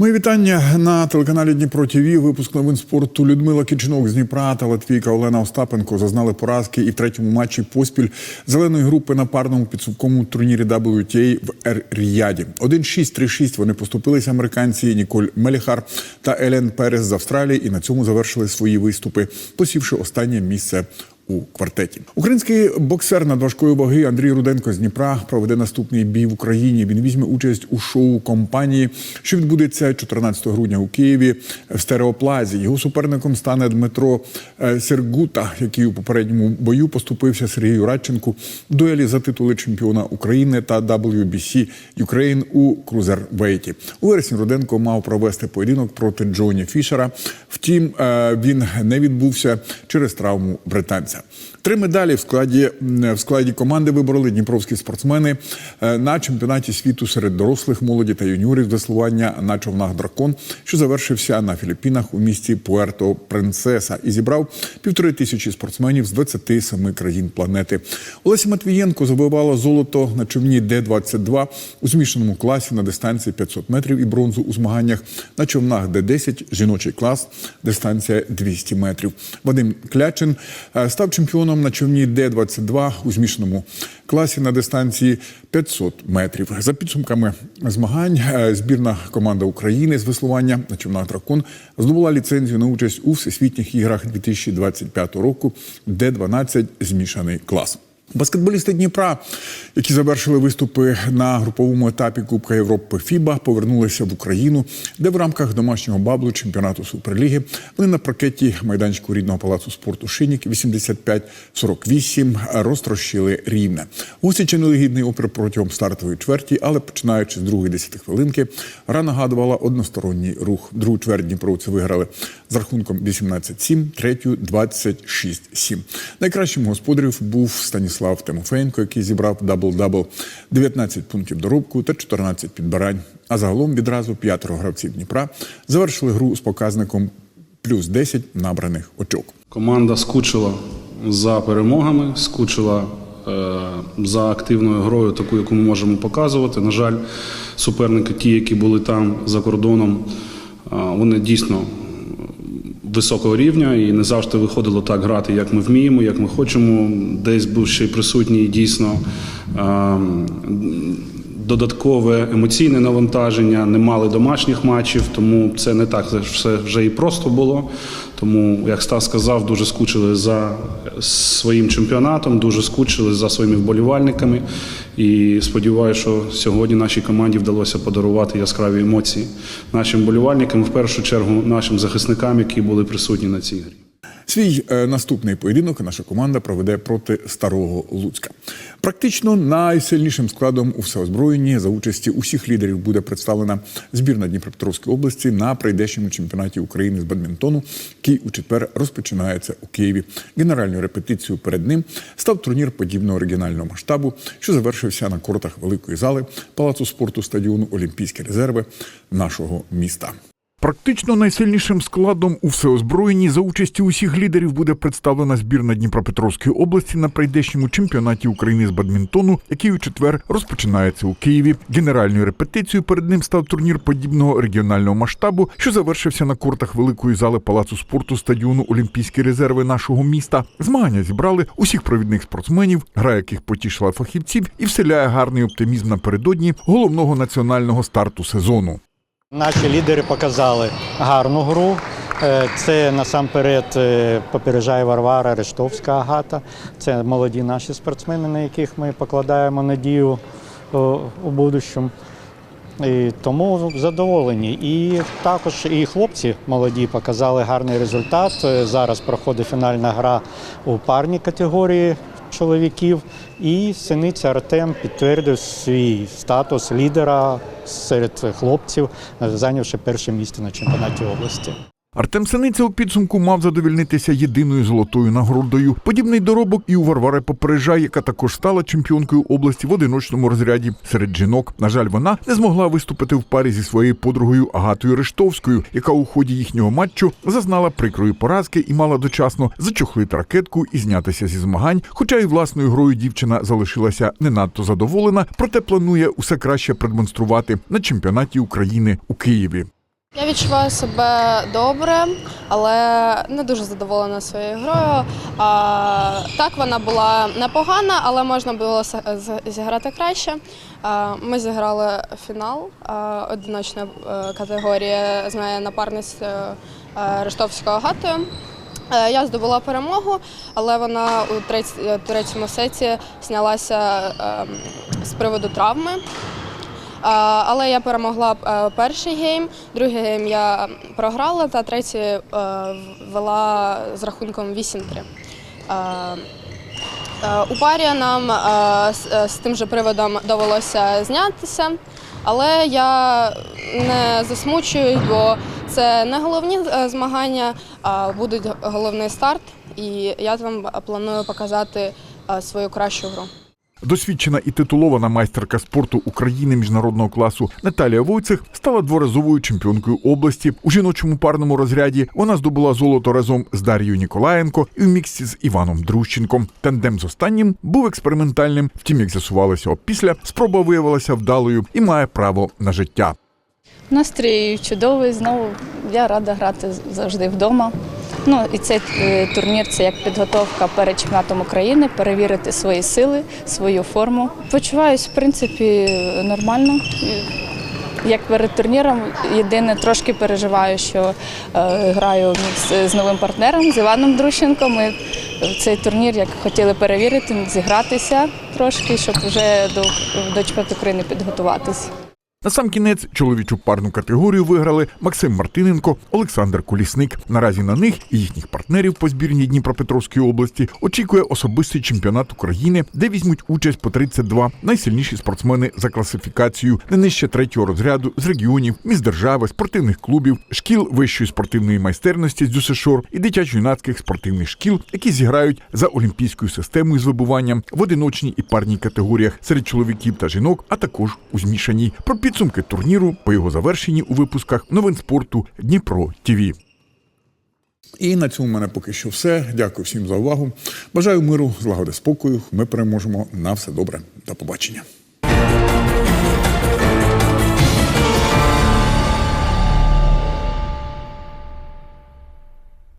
Мої вітання на телеканалі Дніпро ТВ. Випуск новин спорту Людмила Кичинок з Дніпра та Латвійка Олена Остапенко зазнали поразки і в третьому матчі поспіль зеленої групи на парному підсумковому турнірі WTA в Ер-Ріяді. 1-6, 3-6 вони поступилися американці Ніколь Меліхар та Елен Перес з Австралії і на цьому завершили свої виступи, посівши останнє місце у квартеті. Український боксер надважкої ваги Андрій Руденко з Дніпра проведе наступний бій в Україні. Він візьме участь у шоу компанії, що відбудеться 14 грудня у Києві в стереоплазі. Його суперником стане Дмитро е, Сергута, який у попередньому бою поступився Сергію Радченку в дуелі за титули чемпіона України та WBC Ukraine у крузервейті. У вересні Руденко мав провести поєдинок проти Джоні Фішера. Втім, е, він не відбувся через травму британця. Три медалі в складі в складі команди вибороли дніпровські спортсмени е, на чемпіонаті світу серед дорослих, молоді та юніорів з веслування на човнах дракон, що завершився на Філіппінах у місті Пуерто Принцеса і зібрав півтори тисячі спортсменів з 27 країн планети. Олеся Матвієнко завоювала золото на човні Д-22 у змішаному класі на дистанції 500 метрів і бронзу у змаганнях на човнах Д-10 жіночий клас, дистанція 200 метрів. Вадим Клячин е, став чемпіоном на човні Д-22 у змішаному класі на дистанції 500 метрів. За підсумками змагань, е, збірна команда України з веслування на човнах дракон здобула ліцензію на участь у всесвітніх іграх 2025 року, Д-12 змішаний клас. Баскетболісти Дніпра, які завершили виступи на груповому етапі Кубка Європи ФІБА, повернулися в Україну, де в рамках домашнього баблу чемпіонату Суперліги вони на паркеті майданчику рідного палацу спорту Шинік 85-48 розтрощили рівне. Гості чинили гідний опір протягом стартової чверті, але починаючи з другої десяти хвилинки, гра нагадувала односторонній рух. Другу чверть Дніпровці виграли з рахунком 18-7, третю 26-7. Найкращим господарів був Станіслав Тимофеєнко, який зібрав дабл-дабл 19 пунктів доробку та 14 підбирань. А загалом відразу п'ятеро гравців Дніпра завершили гру з показником плюс 10 набраних очок. Команда скучила за перемогами, скучила е, за активною грою, таку, яку ми можемо показувати. На жаль, суперники, ті, які були там за кордоном, е, вони дійсно високого рівня і не завжди виходило так грати, як ми вміємо, як ми хочемо. Десь був ще й присутній дійсно. Додаткове емоційне навантаження, не мали домашніх матчів, тому це не так все вже і просто було. Тому, як Стас сказав, дуже скучили за своїм чемпіонатом, дуже скучили за своїми вболівальниками. І сподіваюся, що сьогодні нашій команді вдалося подарувати яскраві емоції нашим вболівальникам, в першу чергу нашим захисникам, які були присутні на цій грі. Свій е, наступний поєдинок наша команда проведе проти старого Луцька. Практично найсильнішим складом у всеозброєнні за участі усіх лідерів буде представлена збірна Дніпропетровської області на прийдешньому чемпіонаті України з бадмінтону, який у четвер розпочинається у Києві. Генеральною репетицією перед ним став турнір подібного регіонального масштабу, що завершився на кортах великої зали палацу спорту стадіону Олімпійські резерви нашого міста. Практично найсильнішим складом у всеозброєнні за участі усіх лідерів буде представлена збірна Дніпропетровської області на прийдешньому чемпіонаті України з бадмінтону, який у четвер розпочинається у Києві. Генеральною репетицією перед ним став турнір подібного регіонального масштабу, що завершився на кортах великої зали палацу спорту стадіону Олімпійські резерви нашого міста. Змагання зібрали усіх провідних спортсменів, гра яких потішила фахівців і вселяє гарний оптимізм напередодні головного національного старту сезону. Наші лідери показали гарну гру. Е, Це насамперед е, попереджає Варвара Рештовська Агата. Це молоді наші спортсмени, на яких ми покладаємо надію у будущому. І тому задоволені. І також і хлопці молоді показали гарний результат. Е, Зараз проходить фінальна гра у парній категорії чоловіків. І синиця Артем підтвердив свій статус лідера серед хлопців, зайнявши перше місце на чемпіонаті області. Артем Синиця у підсумку мав задовільнитися єдиною золотою нагородою. Подібний доробок і у Варвари Попережа, яка також стала чемпіонкою області в одиночному розряді серед жінок. На жаль, вона не змогла виступити в парі зі своєю подругою Агатою Рештовською, яка у ході їхнього матчу зазнала прикрої поразки і мала дочасно зачохлити ракетку і знятися зі змагань. Хоча й власною грою дівчина залишилася не надто задоволена, проте планує усе краще продемонструвати на чемпіонаті України у Києві. Я відчуваю себе добре, але не дуже задоволена своєю грою. А, так, вона була непогана, але можна було зіграти краще. А, ми зіграли фінал а, одиночної е, категорії з моєю напарницею е, Рештовською Е, Я здобула перемогу, але вона у третьому сеті знялася ем, з приводу травми. Але я перемогла е, перший гейм, другий гейм я програла, та третій е, вела з рахунком 8-3. Е, У парі нам з, тим же приводом довелося знятися, але я не засмучуюсь, бо це не головні змагання, а будуть головний старт, і я там планую показати свою кращу гру. Досвідчена і титулована майстерка спорту України міжнародного класу Наталія Войцех стала дворазовою чемпіонкою області. У жіночому парному розряді вона здобула золото разом з Дар'єю Ніколаєнко і в міксі з Іваном Друщенком. Тандем з останнім був експериментальним. Втім, як з'ясувалося опісля, спроба виявилася вдалою і має право на життя. Настрій чудовий. Знову я рада грати завжди вдома. Ну і цей е, турнір це як підготовка перед чемпіонатом України, перевірити свої сили, свою форму. Почуваюсь, в принципі, нормально. Як перед турніром, єдине трошки переживаю, що е, граю мікс з новим партнером, з Іваном Друщенком. Ми цей турнір як хотіли перевірити, зігратися трошки, щоб вже до, до чемпіонату України підготуватись. На сам кінець чоловічу парну категорію виграли Максим Мартиненко, Олександр Колісник. Наразі на них і їхніх партнерів по збірній Дніпропетровської області очікує особистий чемпіонат України, де візьмуть участь по 32 найсильніші спортсмени за класифікацією не нижче третього розряду з регіонів, міст держави, спортивних клубів, шкіл вищої спортивної майстерності з ДЮСШОР і дитячо-юнацьких спортивних шкіл, які зіграють за олімпійською системою з вибуванням в одиночній і парній категоріях серед чоловіків та жінок, а також у змішаній. Підсумки турніру по його завершенні у випусках новин спорту Дніпро ТІВІ. І на цьому в мене поки що все. Дякую всім за увагу. Бажаю миру, злагоди, спокою. Ми переможемо на все добре. До побачення.